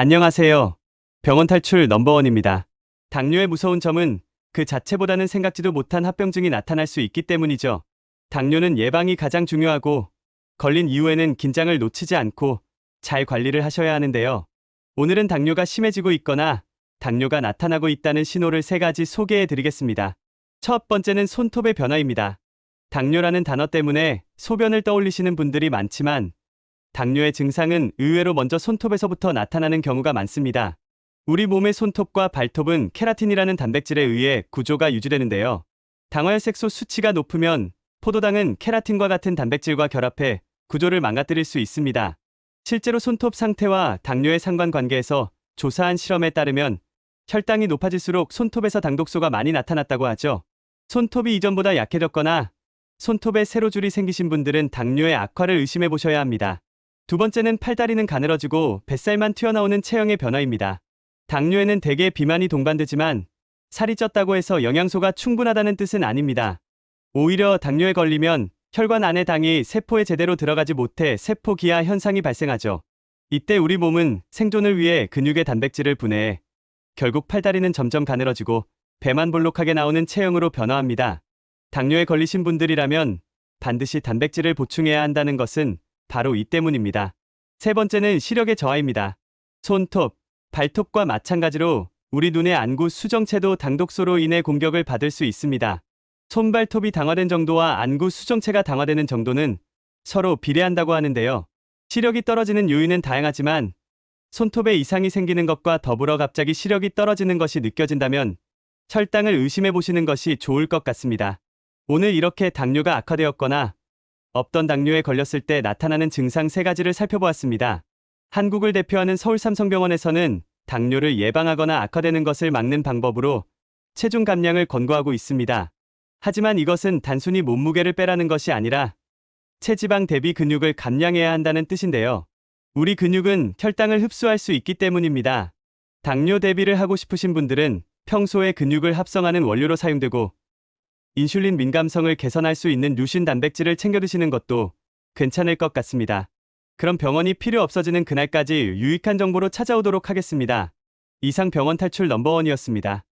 안녕하세요. 병원 탈출 넘버원입니다. 당뇨의 무서운 점은 그 자체보다는 생각지도 못한 합병증이 나타날 수 있기 때문이죠. 당뇨는 예방이 가장 중요하고 걸린 이후에는 긴장을 놓치지 않고 잘 관리를 하셔야 하는데요. 오늘은 당뇨가 심해지고 있거나 당뇨가 나타나고 있다는 신호를 세 가지 소개해 드리겠습니다. 첫 번째는 손톱의 변화입니다. 당뇨라는 단어 때문에 소변을 떠올리시는 분들이 많지만 당뇨의 증상은 의외로 먼저 손톱에서부터 나타나는 경우가 많습니다. 우리 몸의 손톱과 발톱은 케라틴이라는 단백질에 의해 구조가 유지되는데요. 당화혈색소 수치가 높으면 포도당은 케라틴과 같은 단백질과 결합해 구조를 망가뜨릴 수 있습니다. 실제로 손톱 상태와 당뇨의 상관관계에서 조사한 실험에 따르면 혈당이 높아질수록 손톱에서 당독소가 많이 나타났다고 하죠. 손톱이 이전보다 약해졌거나 손톱에 세로줄이 생기신 분들은 당뇨의 악화를 의심해 보셔야 합니다. 두 번째는 팔다리는 가늘어지고 뱃살만 튀어나오는 체형의 변화입니다. 당뇨에는 대개 비만이 동반되지만 살이 쪘다고 해서 영양소가 충분하다는 뜻은 아닙니다. 오히려 당뇨에 걸리면 혈관 안에 당이 세포에 제대로 들어가지 못해 세포 기아 현상이 발생하죠. 이때 우리 몸은 생존을 위해 근육의 단백질을 분해해 결국 팔다리는 점점 가늘어지고 배만 볼록하게 나오는 체형으로 변화합니다. 당뇨에 걸리신 분들이라면 반드시 단백질을 보충해야 한다는 것은 바로 이 때문입니다. 세 번째는 시력의 저하입니다. 손톱, 발톱과 마찬가지로 우리 눈의 안구 수정체도 당독소로 인해 공격을 받을 수 있습니다. 손발톱이 당화된 정도와 안구 수정체가 당화되는 정도는 서로 비례한다고 하는데요. 시력이 떨어지는 요인은 다양하지만 손톱에 이상이 생기는 것과 더불어 갑자기 시력이 떨어지는 것이 느껴진다면 혈당을 의심해 보시는 것이 좋을 것 같습니다. 오늘 이렇게 당뇨가 악화되었거나 없던 당뇨에 걸렸을 때 나타나는 증상 세 가지를 살펴보았습니다. 한국을 대표하는 서울 삼성병원에서는 당뇨를 예방하거나 악화되는 것을 막는 방법으로 체중 감량을 권고하고 있습니다. 하지만 이것은 단순히 몸무게를 빼라는 것이 아니라 체지방 대비 근육을 감량해야 한다는 뜻인데요. 우리 근육은 혈당을 흡수할 수 있기 때문입니다. 당뇨 대비를 하고 싶으신 분들은 평소에 근육을 합성하는 원료로 사용되고 인슐린 민감성을 개선할 수 있는 류신 단백질을 챙겨 드시는 것도 괜찮을 것 같습니다. 그럼 병원이 필요 없어지는 그날까지 유익한 정보로 찾아오도록 하겠습니다. 이상 병원 탈출 넘버원이었습니다.